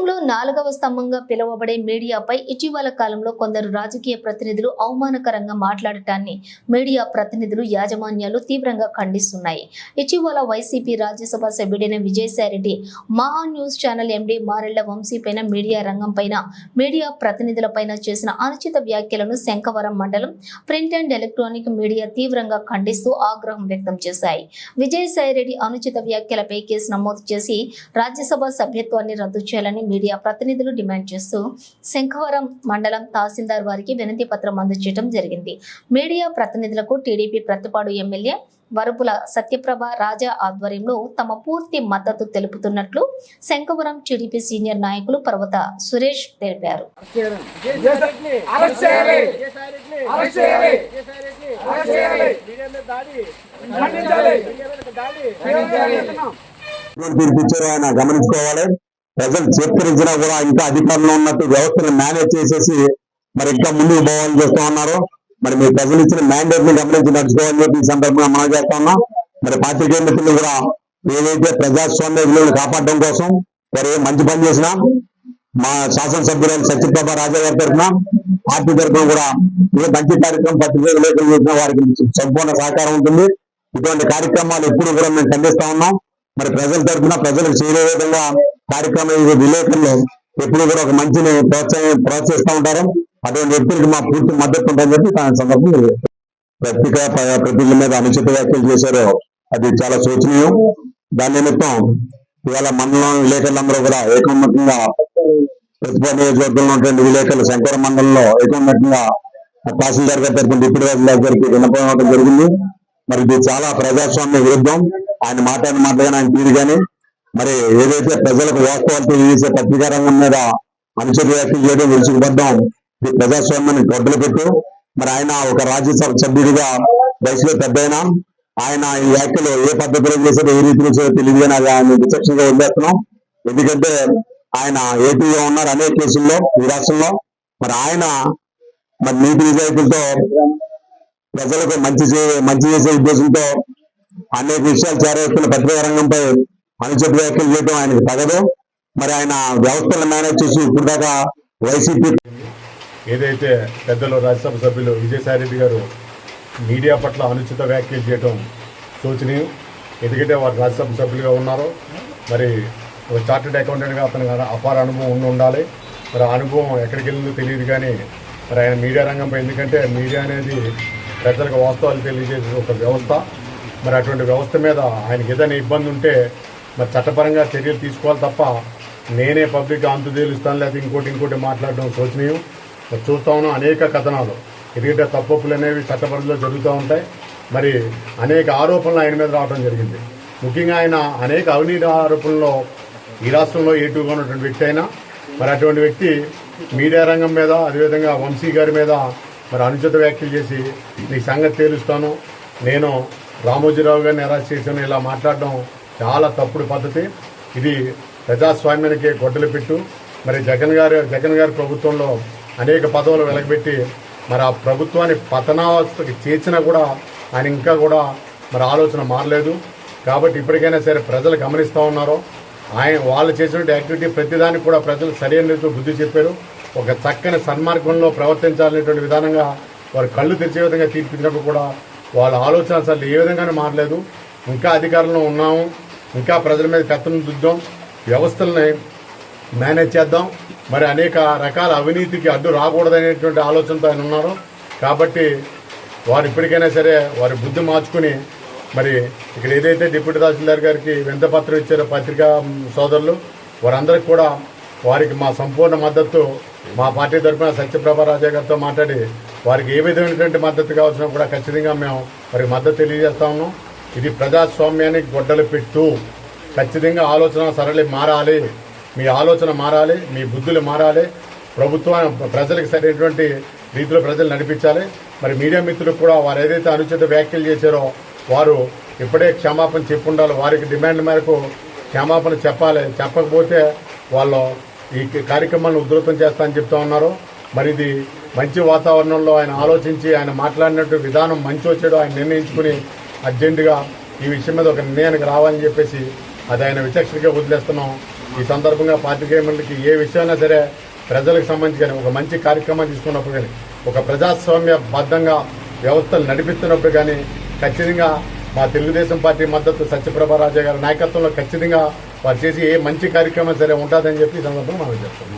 దేశంలో నాలుగవ స్తంభంగా పిలువబడే మీడియాపై ఇటీవల కాలంలో కొందరు రాజకీయ ప్రతినిధులు అవమానకరంగా మాట్లాడటాన్ని మీడియా ప్రతినిధులు యాజమాన్యాలు తీవ్రంగా ఖండిస్తున్నాయి. ఇటీవల YCP Rajya Sabha సభ్యుడైన Vijayasai Reddy Maha news channel MD Marella వంశీపైన media రంగం పైన మీడియా ప్రతినిధులపైన చేసిన అనుచిత వ్యాఖ్యలను శంఖవరం మండలం ప్రింట్ అండ్ ఎలక్ట్రానిక్ మీడియా తీవ్రంగా ఖండిస్తూ ఆగ్రహం వ్యక్తం చేశాయి. విజయసాయిరెడ్డి అనుచిత వ్యాఖ్యలపై కేసు నమోదు చేసి రాజ్యసభ సభ్యత్వాన్ని రద్దు చేయాలని మీడియా ప్రతినిధులు డిమాండ్ చేస్తూ శంఖవరం మండలం తహసీల్దార్ వారికి వినతి పత్రం అందజేయడం జరిగింది. మీడియా ప్రతినిధులకు టీడీపీ ప్రతిపాడు ఎమ్మెల్యే వరుపుల సత్యప్రభ రాజా ఆధ్వర్యంలో తమ పూర్తి మద్దతు తెలుపుతున్నట్లు శంఖవరం టీడీపీ సీనియర్ నాయకులు పర్వత సురేష్ తెలిపారు. గమనించుకోవాలి. ప్రజలు చేత్తరించినా కూడా ఇంకా అధికారంలో ఉన్నట్టు వ్యవస్థను మేనేజ్ చేసేసి మరి ఇంకా ముందుకు పోవాలని చేస్తూ ఉన్నారు. మరి మీ ప్రజలు ఇచ్చిన మ్యాండేట్ని గమనించి నడుచుకోవాలని చెప్పి ఈ సందర్భంగా మనం చేస్తా ఉన్నాం. మరి పాత్రికేయ మిత్రులు కూడా ఏదైతే ప్రజాస్వామ్య విలువలు కాపాడడం కోసం మరి మంచి పని చేసినా మా శాసనసభ్యులైన సత్యప్రభ రాజా గారి తరఫున పార్టీ తరఫున కూడా ఏ మంచి కార్యక్రమం పత్రికా విలేకరులు చేసిన వారికి సంపూర్ణ సహకారం ఉంటుంది. ఇటువంటి కార్యక్రమాలు ఎప్పుడు కూడా మేము ఖండిస్తా ఉన్నాం. మరి ప్రజల తరఫున ప్రజలకు చేరే విధంగా కార్యక్రమం ఇది విలేకరులు ఎప్పుడు కూడా ఒక మంచిని ప్రోత్సాహం ప్రోత్సహిస్తూ ఉంటారు. అటువంటి వ్యక్తులకు మా పూర్తి మద్దతు ఉంటుందని చెప్పి దాని సందర్భం పత్రికా ప్రతిజ్ఞ మీద అనుచిత వ్యాఖ్యలు చేశారో. అది చాలా శోచనీయం. దాని నిమిత్తం ఇవాళ మండలం విలేకరులందరూ కూడా ఏకమతంగా ప్రతిభా నియోజకవర్గంలో ఉన్నటువంటి విలేకరులు శంకర మండలంలో ఏకమతంగా తహసీల్దార్ గారి తరఫున డిప్యూటీ తహసీల్దార్ గారికి విన్నపం జరిగింది. మరి ఇది చాలా ప్రజాస్వామ్య విరుద్ధం. ఆయన మాట్లాడిన మాటగానే ఆయన తీరు కానీ మరి ఏదైతే ప్రజలకు వాస్తవాలతో తెలియజేసే పత్రికా రంగం మీద అనుచిత వ్యాఖ్యలు చేయడం విరుచుకుపడ్డం ఇది ప్రజాస్వామ్యాన్ని గొడ్డలు పెట్టు. మరి ఆయన ఒక రాజ్యసభ సభ్యుడిగా వయసులో పెద్దయినా ఆయన ఈ వ్యాఖ్యలు ఏ పద్ధతిలో చేశారో ఏ రీతిలో చేశారో తెలియదు అని ఆయన విచక్షణగా వదిలేస్తున్నాం. ఎందుకంటే ఆయన ఏపీగా ఉన్నారు అనేక కేసుల్లో ఈ రాష్ట్రంలో. మరి ఆయన మరి నీతి నిజాయితీలతో ప్రజలకు మంచి చే- మంచి చేసే ఉద్దేశంతో అనేక విషయాలు చేరవేస్తున్న పత్రికా రంగంపై అనుచిత వ్యాఖ్యలు చేయడం ఆయనకు తగదు. మరి ఆయన వ్యవస్థలను మేనేజ్ చేసి ఇప్పుడు దాకా వైసీపీ ఏదైతే పెద్దలు రాజ్యసభ సభ్యులు విజయసాయిరెడ్డి గారు మీడియా పట్ల అనుచిత వ్యాఖ్యలు చేయడం శోచనీయం. ఎందుకంటే వారు రాజ్యసభ సభ్యులుగా ఉన్నారు మరి ఒక చార్టెడ్ అకౌంటెంట్గా అతను అపార అనుభవం ఉండి ఉండాలి. మరి ఆ అనుభవం ఎక్కడికి వెళ్ళిందో తెలియదు కానీ మరి ఆయన మీడియా రంగంపై ఎందుకంటే మీడియా అనేది ప్రజలకు వాస్తవాలు తెలియజేసే ఒక వ్యవస్థ. మరి అటువంటి వ్యవస్థ మీద ఆయనకి ఏదైనా ఇబ్బంది ఉంటే మరి చట్టపరంగా చర్యలు తీసుకోవాలి తప్ప నేనే పబ్లిక్ అంతు తేలుస్తాను లేకపోతే ఇంకోటి ఇంకోటి మాట్లాడడం శోచనీయం. మరి చూస్తా ఉన్నాం అనేక కథనాలు. ఎందుకంటే తప్పులు అనేవి చట్టపరిధిలో జరుగుతూ ఉంటాయి. మరి అనేక ఆరోపణలు ఆయన మీద రావడం జరిగింది. ముఖ్యంగా ఆయన అనేక అవినీతి ఆరోపణల్లో ఈ రాష్ట్రంలో ఏటుగా ఉన్నటువంటి వ్యక్తి అయినా మరి అటువంటి వ్యక్తి మీడియా రంగం మీద అదేవిధంగా వంశీ గారి మీద మరి అనుచిత వ్యాఖ్యలు చేసి నీ సంగతి తేలుస్తాను. నేను రామోజీరావు గారిని అరెస్ట్ చేశాను. ఇలా మాట్లాడడం చాలా తప్పుడు పద్ధతి. ఇది ప్రజాస్వామ్యానికి గొడ్డలు పెట్టు. మరి జగన్ గారు జగన్ గారి ప్రభుత్వంలో అనేక పదవులు వెలగబెట్టి మరి ఆ ప్రభుత్వాన్ని పతనావస్థకి చేర్చినా కూడా ఆయన ఇంకా కూడా మరి ఆలోచన మారలేదు. కాబట్టి ఇప్పటికైనా సరే ప్రజలు గమనిస్తూ ఉన్నారు. ఆయన వాళ్ళు చేసినటువంటి యాక్టివిటీ ప్రతిదానికి కూడా ప్రజలు సరైన రీతిలో బుద్ధి చెప్పారు. ఒక చక్కని సన్మార్గంలో ప్రవర్తించాలనేటువంటి విధానంగా వారు కళ్ళు తెరిచే విధంగా తీర్పించినప్పుడు కూడా వాళ్ళ ఆలోచన అసలు ఏ విధంగానే మారలేదు. ఇంకా అధికారంలో ఉన్నాము. ఇంకా ప్రజల మీద పెత్తనం దుద్దాం వ్యవస్థల్ని మేనేజ్ చేద్దాం. మరి అనేక రకాల అవినీతికి అడ్డు రాకూడదనేటువంటి ఆలోచనతో ఆయన ఉన్నారు. కాబట్టి వారు ఇప్పటికైనా సరే వారి బుద్ధి మార్చుకుని మరి ఇక్కడ ఏదైతే డిప్యూటీ తహసీల్దార్ గారికి వింతపత్రం ఇచ్చారో పత్రికా సోదరులు వారందరికి కూడా వారికి మా సంపూర్ణ మద్దతు మా పార్టీ తరఫున సత్యప్రభా రాజా గారితో మాట్లాడి వారికి ఏ విధమైనటువంటి మద్దతు కావాల్సినా కూడా ఖచ్చితంగా మేము వారికి మద్దతు తెలియజేస్తా ఉన్నాం. ఇది ప్రజాస్వామ్యానికి గొడ్డలు పెట్టు. ఖచ్చితంగా ఆలోచన సరళి మారాలి. మీ ఆలోచన మారాలి మీ బుద్ధులు మారాలి. ప్రభుత్వం ప్రజలకు సరైనటువంటి రీతిలో ప్రజలు నడిపించాలి. మరి మీడియా మిత్రులు కూడా వారు ఏదైతే అనుచిత వ్యాఖ్యలు చేశారో వారు ఇప్పుడే క్షమాపణ చెప్పుండాలి. వారికి డిమాండ్ మేరకు క్షమాపణ చెప్పాలి. చెప్పకపోతే వాళ్ళు ఈ కార్యక్రమాలను ఉధృతం చేస్తా అని చెప్తా ఉన్నారు. మరి ఇది మంచి వాతావరణంలో ఆయన ఆలోచించి ఆయన మాట్లాడినట్టు విధానం మంచి వచ్చాడు ఆయన నిర్ణయించుకుని అర్జెంటుగా ఈ విషయం మీద ఒక నిర్ణయానికి రావాలని చెప్పేసి అది ఆయన విచక్షణగా వదిలేస్తున్నాం. ఈ సందర్భంగా పాత్రికేయులకి ఏ విషయమైనా సరే ప్రజలకు సంబంధించి కానీ ఒక మంచి కార్యక్రమం తీసుకున్నప్పుడు కానీ ఒక ప్రజాస్వామ్య బద్ధంగా వ్యవస్థలు నడిపిస్తున్నప్పుడు కానీ ఖచ్చితంగా మా తెలుగుదేశం పార్టీ మద్దతు సత్యప్రభ రాజా గారి నాయకత్వంలో ఖచ్చితంగా వారు చేసి ఏ మంచి కార్యక్రమం సరే ఉంటుందని చెప్పి ఈ సందర్భంగా మనం చెప్తాం